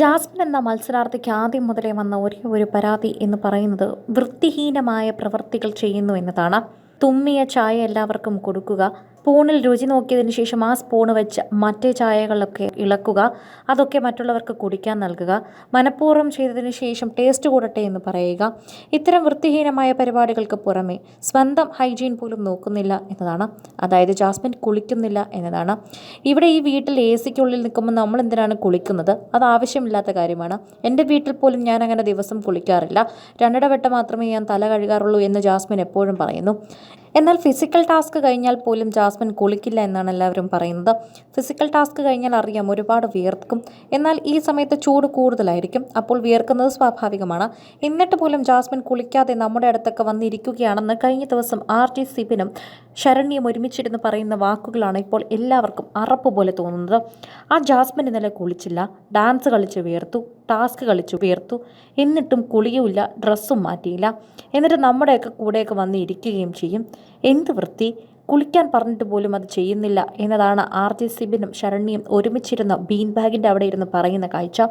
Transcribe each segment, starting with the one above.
Jasmine എന്ന മത്സരാർത്ഥിക്ക് ആദ്യം മുതലേ വന്ന ഒരേ ഒരു പരാതി എന്ന് പറയുന്നത് വൃത്തിഹീനമായ പ്രവൃത്തികൾ ചെയ്യുന്നു എന്നതാണ്. തുമ്മിയ ചായ എല്ലാവർക്കും കൊടുക്കുക. സ്പൂണിൽ രുചി നോക്കിയതിന് ശേഷം ആ സ്പൂൺ വെച്ച് മറ്റേ ചായകളൊക്കെ ഇളക്കുക. അതൊക്കെ മറ്റുള്ളവർക്ക് കുടിക്കാൻ നൽകുക. മനഃപൂർവം ചെയ്തതിന് ശേഷം ടേസ്റ്റ് കൂടട്ടെ എന്ന് പറയുക. ഇത്തരം വൃത്തിഹീനമായ പരിപാടികൾക്ക് പുറമെ സ്വന്തം ഹൈജീൻ പോലും നോക്കുന്നില്ല എന്നതാണ്. അതായത് ജാസ്മിൻ കുളിക്കുന്നില്ല എന്നതാണ്. ഇവിടെ ഈ വീട്ടിൽ എ സിക്കുള്ളിൽ നിൽക്കുമ്പോൾ നമ്മൾ എന്തിനാണ് കുളിക്കുന്നത്? അത് ആവശ്യമില്ലാത്ത കാര്യമാണ്. എന്റെ വീട്ടിൽ പോലും ഞാൻ അങ്ങനെ ദിവസം കുളിക്കാറില്ല. രണ്ടിടവട്ടം മാത്രമേ ഞാൻ തല കഴുകാറുള്ളൂ എന്ന് ജാസ്മിൻ എപ്പോഴും പറയുന്നു. എന്നാൽ ഫിസിക്കൽ ടാസ്ക് കഴിഞ്ഞാൽ പോലും ജാസ്മിൻ കുളിക്കില്ല എന്നാണ് എല്ലാവരും പറയുന്നത്. ഫിസിക്കൽ ടാസ്ക് കഴിഞ്ഞാൽ അറിയാം ഒരുപാട് വിയർക്കും. എന്നാൽ ഈ സമയത്ത് ചൂട് കൂടുതലായിരിക്കും. അപ്പോൾ വിയർക്കുന്നത് സ്വാഭാവികമാണ്. എന്നിട്ട് പോലും ജാസ്മിൻ കുളിക്കാതെ നമ്മുടെ അടുത്തൊക്കെ വന്നിരിക്കുകയാണെന്ന് കഴിഞ്ഞ ദിവസം ആർ ടി സിബിനും ശരണ്യം ഒരുമിച്ചിരുന്ന് പറയുന്ന വാക്കുകളാണ് ഇപ്പോൾ എല്ലാവർക്കും അറപ്പ് പോലെ തോന്നുന്നത്. ആ ജാസ്മിൻ ഇന്നലെ കുളിച്ചില്ല. ഡാൻസ് കളിച്ച് വിയർത്തു. ടാസ്ക് കളിച്ചു വിയർത്തു. എന്നിട്ടും കുളിയുമില്ല. ഡ്രസ്സും മാറ്റിയില്ല. എന്നിട്ട് നമ്മുടെയൊക്കെ കൂടെയൊക്കെ വന്ന് ഇരിക്കുകയും ചെയ്യും. എന്ത് വൃത്തി? കുളിക്കാൻ പറഞ്ഞിട്ട് പോലും അത് ചെയ്യുന്നില്ല എന്നതാണ് ആർ ജെ സിബിനും ശരണ്യം ഒരുമിച്ചിരുന്ന ബീൻ ബാഗിന്റെ അവിടെ ഇരുന്ന് പറയുന്ന കാഴ്ച.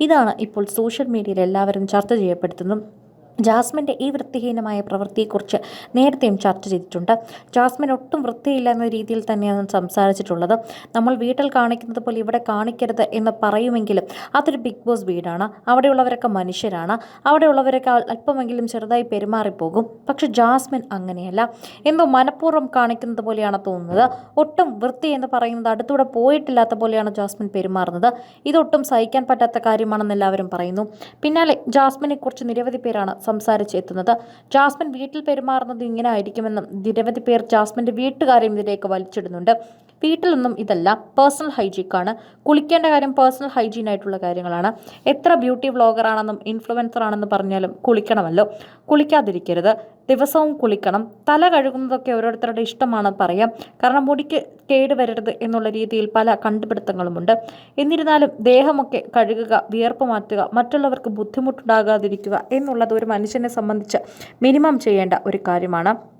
ഇതാണ് ഇപ്പോൾ സോഷ്യൽ മീഡിയയിൽ എല്ലാവരും ചർച്ച ചെയ്യപ്പെടുന്നതും ജാസ്മിന്റെ ഈ വൃത്തിഹീനമായ പ്രവൃത്തിയെക്കുറിച്ച് നേരത്തെയും ചർച്ച ചെയ്തിട്ടുണ്ട്. ജാസ്മിൻ ഒട്ടും വൃത്തിയില്ല എന്ന രീതിയിൽ തന്നെയാണ് സംസാരിച്ചിട്ടുള്ളത്. നമ്മൾ വീട്ടിൽ കാണിക്കുന്നത് പോലെ ഇവിടെ കാണിക്കരുത് എന്ന് പറയുമെങ്കിലും അതൊരു ബിഗ് ബോസ് വീടാണ്. അവിടെയുള്ളവരൊക്കെ മനുഷ്യരാണ്. അവിടെയുള്ളവരൊക്കെ അല്പമെങ്കിലും ചെറുതായി പെരുമാറിപ്പോകും. പക്ഷെ ജാസ്മിൻ അങ്ങനെയല്ല. എന്തോ മനഃപൂർവം കാണിക്കുന്നത് പോലെയാണ് തോന്നുന്നത്. ഒട്ടും വൃത്തി എന്ന് പറയുന്നത് അടുത്തൂടെ പോയിട്ടില്ലാത്ത പോലെയാണ് ജാസ്മിൻ പെരുമാറുന്നത്. ഇതൊട്ടും സഹിക്കാൻ പറ്റാത്ത കാര്യമാണെന്ന് എല്ലാവരും പറയുന്നു. പിന്നാലെ ജാസ്മിനെക്കുറിച്ച് നിരവധി പേരാണ് സംസാരിച്ചെത്തുന്നത്. ജാസ്മിൻ വീട്ടിൽ പെരുമാറുന്നത് ഇങ്ങനെ ആയിരിക്കുമെന്നും നിരവധി പേർ ജാസ്മിന്റെ വീട്ടുകാരെയും ഇതിലേക്ക് വലിച്ചിടുന്നുണ്ട്. വീട്ടിലൊന്നും ഇതല്ല. പേഴ്സണൽ ഹൈജീക്കാണ് കുളിക്കേണ്ട കാര്യം പേഴ്സണൽ ഹൈജീൻ ആയിട്ടുള്ള കാര്യങ്ങളാണ്. എത്ര ബ്യൂട്ടി വ്ളോഗറാണെന്നും ഇൻഫ്ലുവൻസർ ആണെന്ന് പറഞ്ഞാലും കുളിക്കണമല്ലോ. കുളിക്കാതിരിക്കരുത്. ദിവസവും കുളിക്കണം. തല കഴുകുന്നതൊക്കെ ഓരോരുത്തരുടെ ഇഷ്ടമാണ് പറയാം. കാരണം മുടിക്ക് കേട് വരരുത് എന്നുള്ള രീതിയിൽ പല കണ്ടുപിടുത്തങ്ങളുമുണ്ട്. എന്നിരുന്നാലും ദേഹമൊക്കെ കഴുകുക വിയർപ്പ് മാറ്റുക മറ്റുള്ളവർക്ക് ബുദ്ധിമുട്ടുണ്ടാകാതിരിക്കുക എന്നുള്ളത് ഒരു മനുഷ്യനെ സംബന്ധിച്ച് മിനിമം ചെയ്യേണ്ട ഒരു കാര്യമാണ്.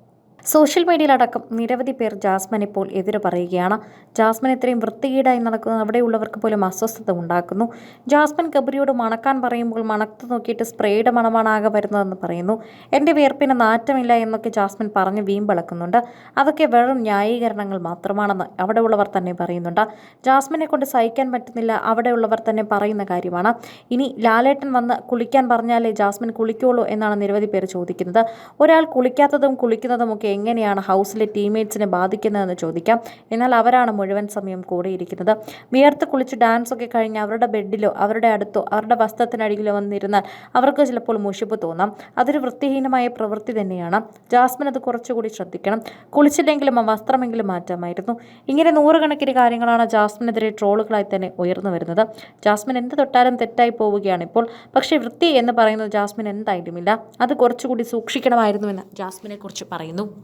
സോഷ്യൽ മീഡിയയിലടക്കം നിരവധി പേർ ജാസ്മിൻ ഇപ്പോൾ എതിര് പറയുകയാണ്. ജാസ്മിൻ ഇത്രയും വൃത്തികേടായി നടക്കുന്നത് അവിടെയുള്ളവർക്ക് പോലും അസ്വസ്ഥത ഉണ്ടാക്കുന്നു. ജാസ്മിൻ ഗബ്രിയോട് മണക്കാൻ പറയുമ്പോൾ മണത്ത് നോക്കിയിട്ട് സ്പ്രേയുടെ മണമാണ് ആകെ വരുന്നതെന്ന് പറയുന്നു. എന്റെ വിയർപ്പിന് നാറ്റമില്ല എന്നൊക്കെ ജാസ്മിൻ പറഞ്ഞ് വീമ്പിളക്കുന്നുണ്ട് അതൊക്കെ വെറും ന്യായീകരണങ്ങൾ മാത്രമാണെന്ന് അവിടെയുള്ളവർ തന്നെ പറയുന്നുണ്ട്. ജാസ്മിനെ കൊണ്ട് സഹിക്കാൻ പറ്റുന്നില്ല അവിടെയുള്ളവർ തന്നെ പറയുന്ന കാര്യമാണ്. ഇനി ലാലേട്ടൻ വന്ന് കുളിക്കാൻ പറഞ്ഞാലേ ജാസ്മിൻ കുളിക്കുള്ളൂ എന്നാണ് നിരവധി പേർ ചോദിക്കുന്നത്. ഒരാൾ കുളിക്കാത്തതും കുളിക്കുന്നതും ഒക്കെ എങ്ങനെയാണ് ഹൗസിലെ ടീംമേറ്റ്സിനെ ബാധിക്കുന്നതെന്ന് ചോദിക്കാം. എന്നാൽ അവരാണ് മുഴുവൻ സമയം കൂടെയിരിക്കുന്നത്. വിയർത്ത് കുളിച്ച് ഡാൻസ് ഒക്കെ കഴിഞ്ഞ് അവരുടെ ബെഡിലോ അവരുടെ അടുത്തോ അവരുടെ വസ്ത്രത്തിനടിയിലോ വന്നിരുന്നാൽ അവർക്ക് ചിലപ്പോൾ മുഷിപ്പ് തോന്നാം. അതൊരു വൃത്തിഹീനമായ പ്രവൃത്തി തന്നെയാണ്. ജാസ്മിൻ അത് കുറച്ചുകൂടി ശ്രദ്ധിക്കണം. കുളിച്ചില്ലെങ്കിലും ആ വസ്ത്രമെങ്കിലും മാറ്റാമായിരുന്നു. ഇങ്ങനെ നൂറുകണക്കിന് കാര്യങ്ങളാണ് ജാസ്മിനെതിരെ ട്രോളുകളായി തന്നെ ഉയർന്നു വരുന്നത്. ജാസ്മിൻ എന്ത് തൊട്ടാലും തെറ്റായി പോവുകയാണ് ഇപ്പോൾ. പക്ഷേ വൃത്തി എന്ന് പറയുന്നത് ജാസ്മിൻ എന്തായാലുമില്ല. അത് കുറച്ചുകൂടി സൂക്ഷിക്കണമായിരുന്നുവെന്ന് ജാസ്മിനെ കുറിച്ച് പറയുന്നു.